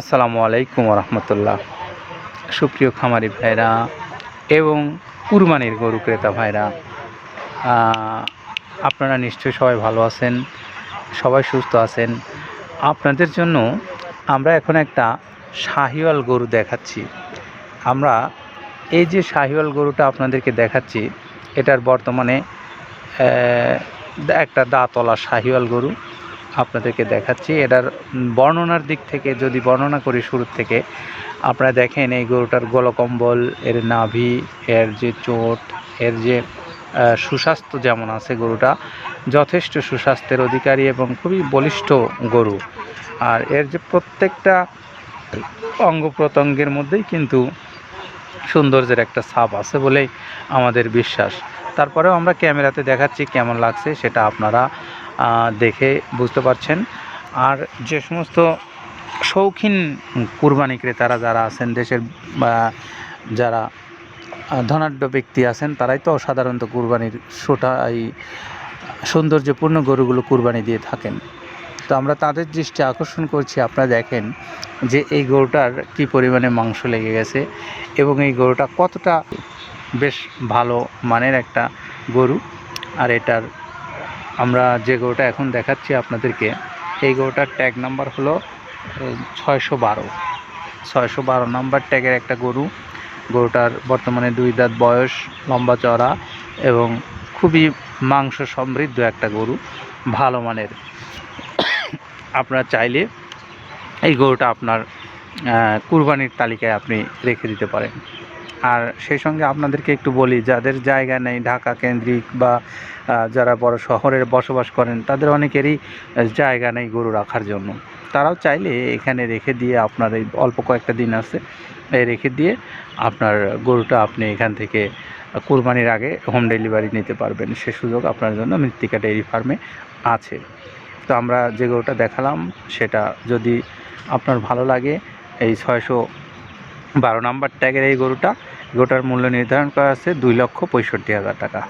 আসসালামু আলাইকুম রহমতুল্লাহ সুপ্রিয় খামারি ভাইরা এবং কুরবানির গরু ক্রেতা ভাইরা আপনারা নিশ্চয়ই সবাই ভালো আছেন, সবাই সুস্থ আছেন। আপনাদের জন্য আমরা এখন একটা শাহিওয়াল গরু দেখাচ্ছি। আমরা এই যে শাহিওয়াল গরুটা আপনাদেরকে দেখাচ্ছি, এটার বর্তমানে একটা দাঁতলা শাহিওয়াল গরু। আপনাদেরকে দেখাচ্ছি। এটার বর্ণনার দিক থেকে যদি বর্ণনা করি শুরুর থেকে, আপনারা দেখেন এই গরুটার গলকম্বল, এর নাভি, এর যে চোট, এর যে সুস্বাস্থ্য যেমন আছে গরুটা, যথেষ্ট সুস্বাস্থ্যের অধিকারী এবং খুবই বলিষ্ঠ গরু। আর এর যে প্রত্যেকটা অঙ্গ প্রত্যঙ্গের মধ্যেই কিন্তু সৌন্দর্যের একটা ছাপ আছে বলেই আমাদের বিশ্বাস। তারপরেও আমরা ক্যামেরাতে দেখাচ্ছি কেমন লাগছে সেটা আপনারা দেখে বুঝতে পারছেন। আর যে সমস্ত শৌখিন কুরবানি ক্রেতারা যারা আছেন, দেশের যারা ধনাঢ্য ব্যক্তি আছেন, তারাই তো সাধারণত কুরবানির সোটা, এই সৌন্দর্যপূর্ণ গরুগুলো কুরবানি দিয়ে থাকেন। তো আমরা তাদের দৃষ্টি আকর্ষণ করছি। আপনারা দেখেন যে এই গরুটার কী পরিমাণে মাংস লেগে গেছে এবং এই গরুটা কতটা বেশ ভালো মানের একটা গরু। আর এটার আমরা যে গরুটা এখন দেখাচ্ছি আপনাদেরকে, এই গরুটার ট্যাগ নাম্বার হলো ছয়শো বারো। ছয়শো বারো নাম্বার ট্যাগের একটা গরু। গরুটার বর্তমানে দুই দাঁত বয়স, লম্বা চড়া এবং খুবই মাংস সমৃদ্ধ একটা গরু, ভালো মানের। আপনারা চাইলে এই গরুটা আপনার কুরবানির তালিকায় আপনি রেখে দিতে পারেন। আর সেই সঙ্গে আপনাদেরকে একটু বলি, যাদের জায়গা নেই ঢাকা কেন্দ্রিক বা যারা বড় শহরে বসবাস করেন, তাদের অনেকেরই জায়গা নেই গরু রাখার জন্য। তারাও চাইলে এখানে রেখে দিয়ে আপনার এই অল্প কয়েকটা দিন আছে রেখে দিয়ে আপনার গরুটা আপনি এখান থেকে কুরবানির আগে হোম ডেলিভারি নিতে পারবেন। সে সুযোগ আপনার জন্য মৃত্তিকা ডেয়ারি ফার্মে আছে। তো আমরা যে গরুটা দেখালাম, সেটা যদি আপনার ভালো লাগে, এই ছয়শো বারো নাম্বার ট্যাগের এই গরুটা গরুটার মূল্য নির্ধারণ করা আছে দুই লক্ষ পঁয়ষট্টি হাজার টাকা।